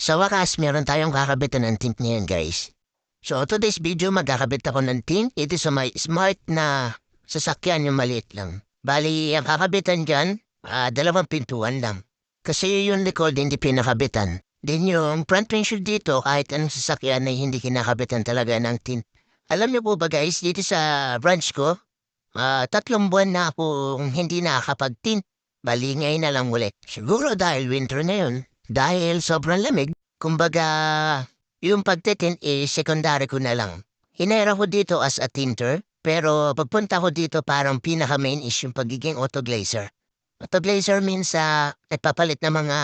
Sa wakas, meron tayong kakabitan ng tint ngayon guys. So today's video magkakabit ako ng tint. Ito sa may smart na sasakyan yung maliit lang. Bali, ang kakabitan dyan, ah, dalawang pintuan lang. Kasi yung likod hindi pinakabitan. Din yung front windshield dito, kahit anong sasakyan ay hindi kinakabitan talaga ng tint. Alam niyo po ba guys, dito sa branch ko, ah, tatlong buwan na ako hindi nakakapag-tint. Bali ngayon na lang ulit. Siguro dahil winter na yun. Dahil sobrang lamig, kumbaga, yung pagtitint is secondary ko na lang. Hinera ko dito as a tinter, pero pagpunta ko dito parang pinaka-main is yung pagiging autoglazer. Autoglazer means sa nagpapalit ng mga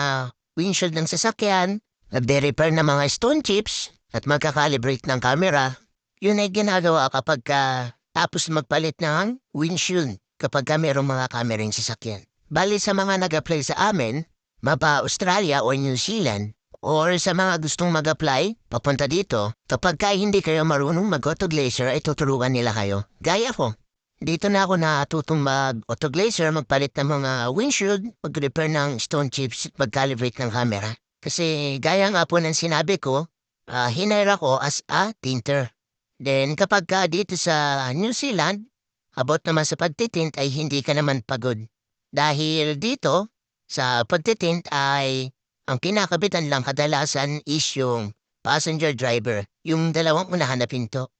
windshield ng sasakyan, nagde-repair ng mga stone chips, at magkakalibrate ng camera. Yun ay ginagawa kapag ka, tapos magpalit ng windshield kapag ka mayroong mga camera yung sasakyan. Bali sa mga nag-apply sa amin, mapa Australia o New Zealand, or sa mga gustong mag-apply, papunta dito, kapag ka hindi kayo marunong mag-autoglazer ay tuturuan nila kayo. Gaya ko. Dito na ako natutong mag-autoglazer, magpalit ng mga windshield, mag-repair ng stone chips, mag-calibrate ng camera. Kasi gaya nga po ng sinabi ko, uh, hinire ko as a tinter. Then kapag ka dito sa New Zealand, about naman sa pagtitint ay hindi ka naman pagod. Dahil dito, sa pagtitint ay ang kinakabitan lang kadalasan is yung passenger driver, yung dalawang unahan na pinto.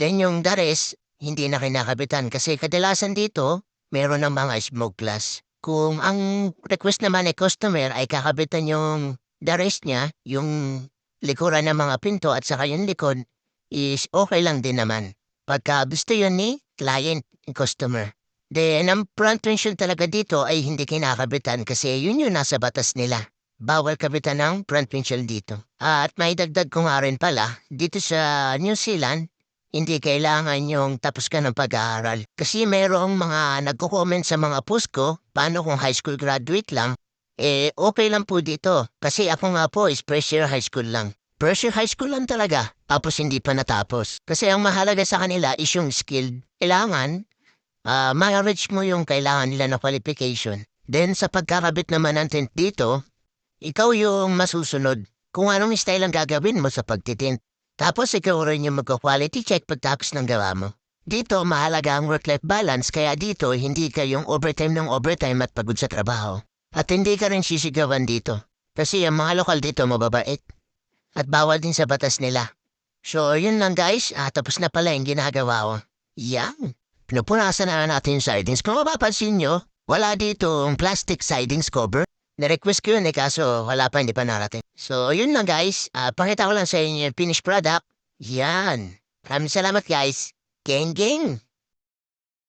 Then yung rest, hindi na kinakabitan kasi kadalasan dito, meron ng mga smoke glass. Kung ang request naman ni customer ay kakabitan yung rest niya, yung likuran ng mga pinto at saka yung likod, is okay lang din naman. Pagka gusto yun ni client, customer. Then, ang front windshield talaga dito ay hindi kinakabitan kasi yun yung nasa batas nila. Bawal kabitan ng front windshield dito. At may dagdag ko nga rin pala, dito sa New Zealand, hindi kailangan yung tapos ka ng pag-aaral. Kasi mayroong mga nagko-comment sa mga post ko, paano kung high school graduate lang, eh okay lang po dito. Kasi ako nga po is first year high school lang. First year high school lang talaga, tapos hindi pa natapos. Kasi ang mahalaga sa kanila is yung skill. Kailangan, ah ma-reach mo yung kailangan nila na qualification. Then sa pagkakabit naman ng tint dito, ikaw yung masusunod kung anong style ang gagawin mo sa pagtitint. Tapos ikaw rin yung magka-quality check pagtapos ng gawa mo. Dito, mahalaga ang work-life balance kaya dito hindi ka yung overtime ng overtime at pagod sa trabaho. At hindi ka rin sisigawan dito. Kasi ang mga lokal dito mababait. At bawal din sa batas nila. So, yun lang guys. Ah, tapos na pala yung ginagawa ko. Yan. Pinupunasan na natin sidings. Kung mapapansin nyo, wala dito ang plastic sidings cover. Na-request ko yun eh, kaso wala pa, hindi pa narating. So, yun lang guys. Ah, pakita ko lang sa inyo yung finished product. Yan. Maraming salamat guys. Gang!